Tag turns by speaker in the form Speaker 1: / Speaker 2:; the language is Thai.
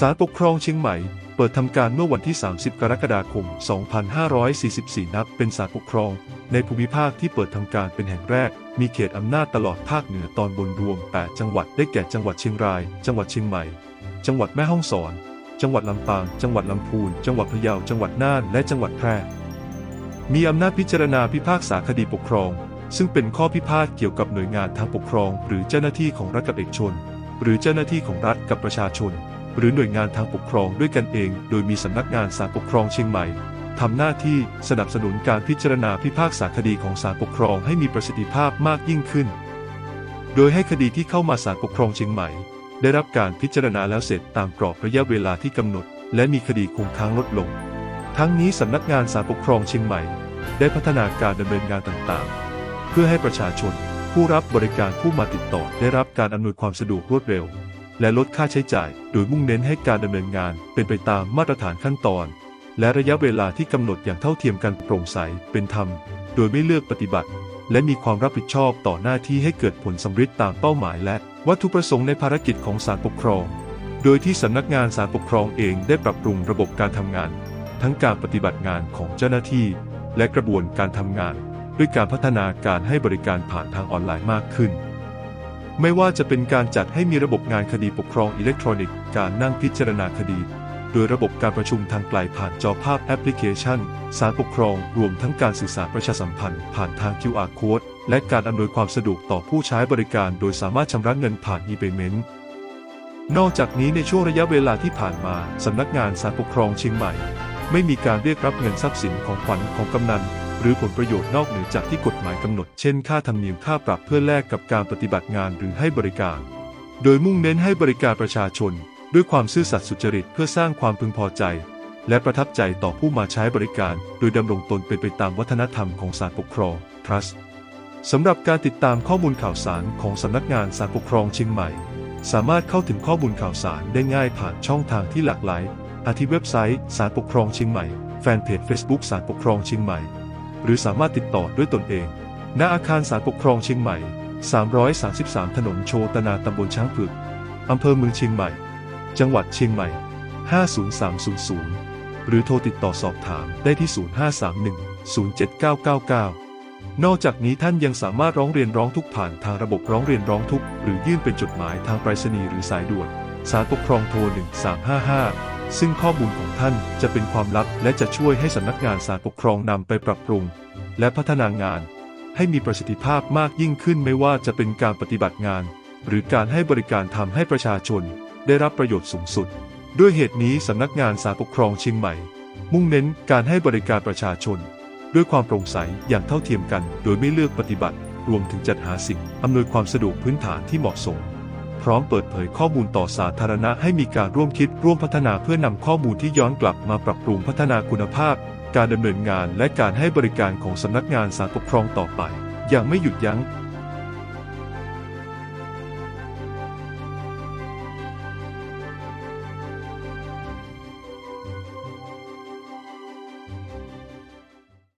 Speaker 1: ศาลปกครองเชียงใหม่ เปิดทำการเมื่อวันที่ 30 กรกฎาคม 2544 นับเป็นศาลปกครอง ในภูมิภาคที่เปิดทำการเป็นแห่งแรก มีเขตอำนาจตลอดภาคเหนือตอนบนรวม 8 จังหวัดได้แก่จังหวัดเชียงราย จังหวัดเชียงใหม่ จังหวัดแม่ฮ่องสอน จังหวัดลำปาง จังหวัดลำพูน จังหวัดพะเยา จังหวัดน่าน และจังหวัดแพร่ มีอำนาจพิจารณาพิพากษาคดีปกครอง ซึ่งเป็นข้อพิพาทเกี่ยวกับหน่วยงานทางปกครอง หรือเจ้าหน้าที่ของรัฐกับเอกชน หรือเจ้าหน้าที่ของรัฐกับประชาชน หรือหน่วยงานทางปกครองด้วยกันเอง โดยมีสำนักงานศาลปกครองเชียงใหม่ทำหน้าที่สนับสนุนการพิจารณาพิพากษาคดีของศาลปกครองให้มีประสิทธิภาพมากยิ่งขึ้น โดยให้คดีที่เข้ามาศาลปกครองเชียงใหม่ ได้รับการพิจารณาแล้วเสร็จตามกรอบระยะเวลาที่กำหนด และมีคดีคงค้างลดลง ทั้งนี้สำนักงานศาลปกครองเชียงใหม่ ได้พัฒนาการดำเนินงานต่างๆ เพื่อให้ประชาชน ผู้รับบริการผู้มาติดต่อได้รับการอำนวยความสะดวกรวดเร็ว และลดค่าใช้จ่าย โดยมุ่งเน้นให้การดำเนินงานเป็นไปตามมาตรฐานขั้นตอน และระยะเวลาที่กำหนดอย่างเท่าเทียมกันโปร่งใสเป็นธรรม โดยไม่เลือกปฏิบัติ และมีความรับผิดชอบต่อหน้าที่ให้เกิดผลสำเร็จตามเป้าหมายและวัตถุประสงค์ในภารกิจของศาลปกครอง โดยที่สำนักงานศาลปกครองเองได้ปรับปรุงระบบการทำงาน ทั้งการปฏิบัติงานของเจ้าหน้าที่ และกระบวนการทำงาน ด้วยการพัฒนาการให้บริการผ่านทางออนไลน์มากขึ้น ไม่ว่าจะเป็นการจัดให้มีระบบงานคดีปกครองอิเล็กทรอนิกส์ การนั่งพิจารณาคดี โดยระบบการประชุมทางไกลผ่านจอภาพแอปพลิเคชัน สารปกครอง รวมทั้งการสื่อสารประชาสัมพันธ์ ผ่านทาง QR Code และการอำนวยความสะดวกต่อผู้ใช้บริการ โดยสามารถชำระเงินผ่าน e-payment นอกจากนี้ในช่วงระยะเวลาที่ผ่านมา สำนักงานสารปกครองเชียงใหม่ ไม่มีการเรียกรับเงินทรัพย์สินของขวัญของกำนัน รือผลประโยชน์นอกเหนือจากที่กฎหมายกำหนด เช่น ค่าธรรมเนียมค่าปรับเพื่อแลกกับการปฏิบัติงานหรือให้บริการ โดยมุ่งเน้นให้บริการประชาชน ด้วยความซื่อสัตย์สุจริตเพื่อสร้างความพึงพอใจ และประทับใจต่อผู้มาใช้บริการ โดยดำรงตนเป็นไปตามวัฒนธรรมของศาลปกครอง Trust สำหรับการติดตามข้อมูลข่าวสารของสำนักงานศาลปกครองเชียงใหม่ สามารถเข้าถึงข้อมูลข่าวสารได้ง่ายผ่านช่องทางที่หลากหลายอาทิเว็บไซต์ศาลปกครองเชียงใหม่ แฟนเพจ Facebook ศาลปกครองเชียงใหม่ หรือสามารถติดต่อด้วยตนเอง ณ อาคารศาลปกครองเชียงใหม่ 333 ถนนโชตนาตำบลช้างผึกอำเภอเมืองเชียงใหม่ จังหวัดเชียงใหม่ 50300 หรือโทรติดต่อสอบถามได้ที่ 0531 07999นอกจากนี้ท่านยังสามารถร้องเรียนร้องทุกข์ผ่านทางระบบร้องเรียนร้องทุกข์หรือยื่นเป็นจดหมายทางไปรษณีย์หรือสายด่วนสารปกครองโทร 1355 ซึ่งข้อมูลของท่านจะเป็นความลับและจะช่วยให้สำนักงานสารปกครองนำไปปรับปรุง และพัฒนางาน ให้มีประสิทธิภาพมากยิ่งขึ้นไม่ว่าจะเป็นการปฏิบัติงาน หรือการให้บริการทำให้ประชาชน ได้รับประโยชน์สูงสุด ด้วยเหตุนี้สำนักงานสารปกครองเชียงใหม่ มุ่งเน้นการให้บริการประชาชน ด้วยความโปร่งใสอย่างเท่าเทียมกัน โดยไม่เลือกปฏิบัติ รวมถึงจัดหาสิ่งอำนวยความสะดวกพื้นฐานที่เหมาะสม พร้อมเปิดเผยข้อมูลต่อสาธารณะให้มีการร่วมคิดร่วมพัฒนาเพื่อนำข้อมูลที่ย้อนกลับมาปรับปรุงพัฒนาคุณภาพ การดำเนินงานและการให้บริการของสำนักงานสารปกครองต่อไป อย่างไม่หยุดยัง้ง